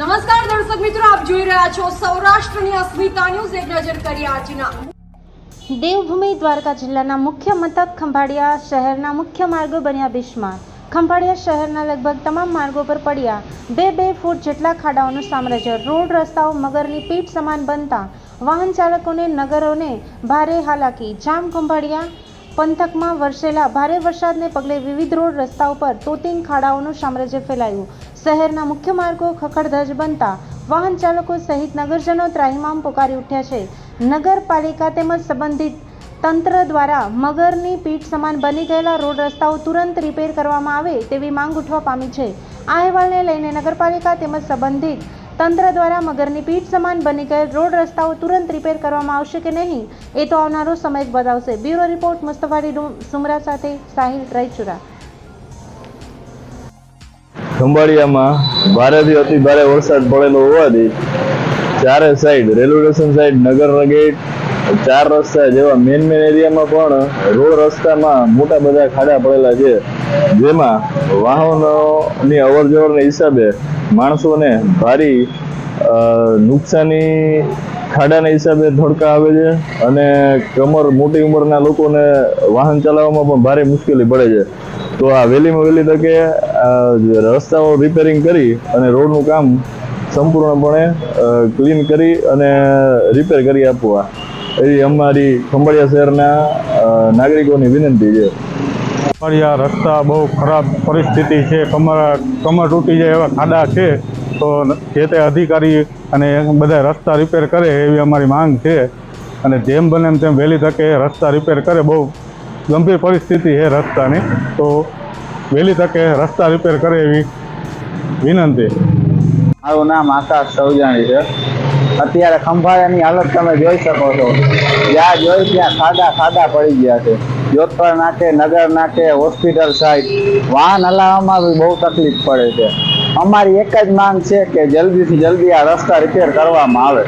નમસ્કાર દર્શક મિત્રો, આપ જોઈ રહ્યા છો સૌરાષ્ટ્રની અસ્મિતા ન્યૂઝ. એક નજર કરીએ આજના. દેવભૂમિ દ્વારકા જિલ્લાના મુખ્ય મથક ખંભાળિયા શહેરના મુખ્ય માર્ગો બન્યા બિસ્માર. ખંભાળિયા શહેરના લગભગ તમામ માર્ગો પર પડ્યા બે બે ફૂટ જેટલા ખાડાઓનું સામ્રાજ્ય. રોડ રસ્તાઓ મગરની પીઠ સમાન બનતા વાહન ચાલકોને, નગરોને ભારે હાલાકી. જામ ખંભાળિયા પંથકમાં વરસેલા ભારે વરસાદને પગલે વિવિધ રોડ રસ્તાઓ પર તોતિંગ ખાડાઓનું સામ્રાજ્ય ફેલાયું. શહેરના મુખ્ય માર્ગો ખખડધજ બનતા વાહન ચાલકો સહિત નગરજનો ત્રાહિમામ પોકારી ઉઠ્યા છે. નગરપાલિકા તેમજ સંબંધિત તંત્ર દ્વારા મગરની પીઠ સમાન બની ગયેલા રોડ રસ્તાઓ તુરંત રિપેર કરવામાં આવે તેવી માંગ ઉઠવા પામી છે. આ અહેવાલને લઈને નગરપાલિકા તેમજ સંબંધિત તંત્ર દ્વારા મગરની પીઠ સમાન બની ગયેલ રોડ રસ્તાઓ તુરંત રિપેર કરવામાં આવશે કે નહીં? એ તો આવનારો સમય બતાવશે. બ્યુરો રિપોર્ટ મુસ્તફાડી સુમરા સાથે સાહિલ રાયચુરા. ખંભાળિયામાં ભારેથી અતિ ભારે વરસાદ પડેલો હોવાથી ચારે સાઈડ રેલવે સ્ટેશન સાઈડ નગરના ગેટ ચાર રસ્તા જેવા મેન મેન એરિયામાં પણ રોડ રસ્તામાં મોટા બધા ખાડા પડેલા છે. જેમાં વાહનોની અવર જવરના હિસાબે માણસોને ભારી નુકસાની ખાડાના હિસાબે ધોડકા આવે છે અને કમર મોટી ઉંમરના લોકોને વાહન ચલાવવામાં પણ ભારે મુશ્કેલી પડે છે. તો આ વહેલીમાં વહેલી તકે રસ્તાઓ રિપેરિંગ કરી અને રોડનું કામ સંપૂર્ણપણે ક્લીન કરી અને રિપેર કરી આપવા. એવી અમારી ખંભાળિયા શહેરના નાગરિકોની વિનંતી છે. ખંભાળિયા રસ્તા બહુ ખરાબ પરિસ્થિતિ છે. કમર કમર તૂટી જાય એવા ખાડા છે. તો જે તે અધિકારી અને બધા રસ્તા રિપેર કરે એવી અમારી માંગ છે. અને જેમ બને એમ તેમ વહેલી તકે રસ્તા રિપેર કરે. બહુ ગંભીર પરિસ્થિતિ છે રસ્તાની. તો વહેલી તકે રસ્તા રિપેર કરે એવી વિનંતી. મારું નામ આકાશ સૌજાણી છે. અત્યારે ખંભાળાની હાલત તમે જોઈ શકો છો. જ્યાં જોઈ ત્યાં ખાડા ખાડા પડી ગયા છે. જોધપર નાકે, નગર નાકે, હોસ્પિટલ સાઈડ. વાહન હલાવવામાં બી બહુ તકલીફ પડે છે. અમારી એક જ માંગ છે કે જલ્દીથી જલ્દી આ રસ્તા રિપેર કરવામાં આવે.